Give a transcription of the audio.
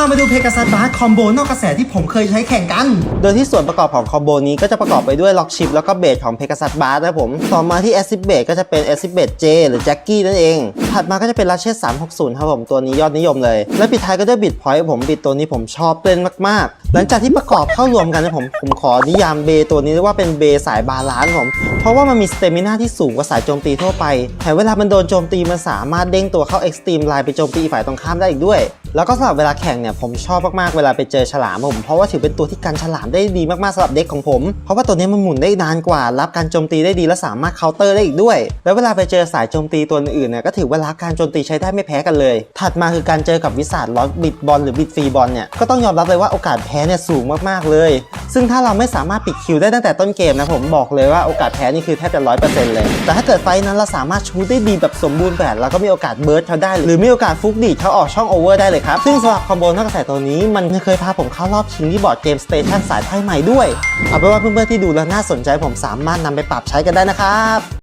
ามาดูเพกาซัสบาร์คอมโบนอกกระแสที่ผมเคยใช้แข่งกัน โดยที่ส่วนประกอบของคอมโบนี้ก็จะประกอบไปด้วยล็อกชิปแล้วก็เบสของเพกาซัสบาร์นะผม ต่อมาที่แอซิดเบสก็จะเป็นแอซิดเบสเจหรือแจ็คกี้นั่นเอง ถัดมาก็จะเป็นลัชเชส360 ครับผมตัวนี้ยอดนิยมเลย และปิดท้ายก็ด้วยบิตพอยต์ผมบิตตัวนี้ผมชอบเล่นมากๆ หลังจากที่ประกอบเข้ารวมกันนะผมผมขอนิยามเบตัวนี้ว่าเป็นเบสายบาลานซ์ผม เพราะว่ามันมีสเตมิน่าที่สูงกว่าสายโจมตีทั่วไปแถมเวลามันโดนโจมตีมันสามารถเด้งตัวเข้าเอ็กซ์ตรีมไลน์ไปโจมตีฝ่ายตรงข้ามได้อีกด้วย แล้วก็สำหรับเวลาแข่งเนี่ยผมชอบมากๆเวลาไปเจอฉลามผม เพราะว่าถือเป็นตัวที่กันฉลามได้ดีมากๆสำหรับเด็กของผม เพราะว่าตัวนี้มันหมุนได้นานกว่า รับการโจมตีได้ดีและสามารถเคาน์เตอร์ได้อีกด้วย แล้วเวลาไปเจอสายโจมตีตัวอื่นเนี่ยก็ถือว่ารับการโจมตีใช้ได้ไม่แพ้กันเลย ถัดมาคือการเจอกับวิสาดล็อตบิดบอลหรือบิดฟรีบอลเนี่ยก็ต้องยอมรับเลยว่าโอกาสแพ้เนี่ยสูงมากๆเลย ซึ่งถ้าเราไม่สามารถปิดคิวได้ตั้งแต่ต้นเกมนะผมบอกเลยว่าโอกาสแพ้นี่คือแทบจะร้อยเปอร์เซ็นต์เลย แต่ถ้าเกิดไฟนั้นเราสามารถชูได้ดีแบบสมบูรณ์แบบเราก็มีโอกาสเบิร์ดเขาได้ หรือมีโอกาสฟุกดีเขาออกช่องโอเวอร์ได้เลยครับ ซึ่งสำหรับคอมโบนักกระแสตัวนี้มันเคยพาผมเข้ารอบชิงที่บอร์ดเกมสเตชันสายไพ่ใหม่ด้วย เอาเป็นว่าเพื่อนๆที่ดูแล้วน่าสนใจผมสามารถนำไปปรับใช้กันได้นะครับ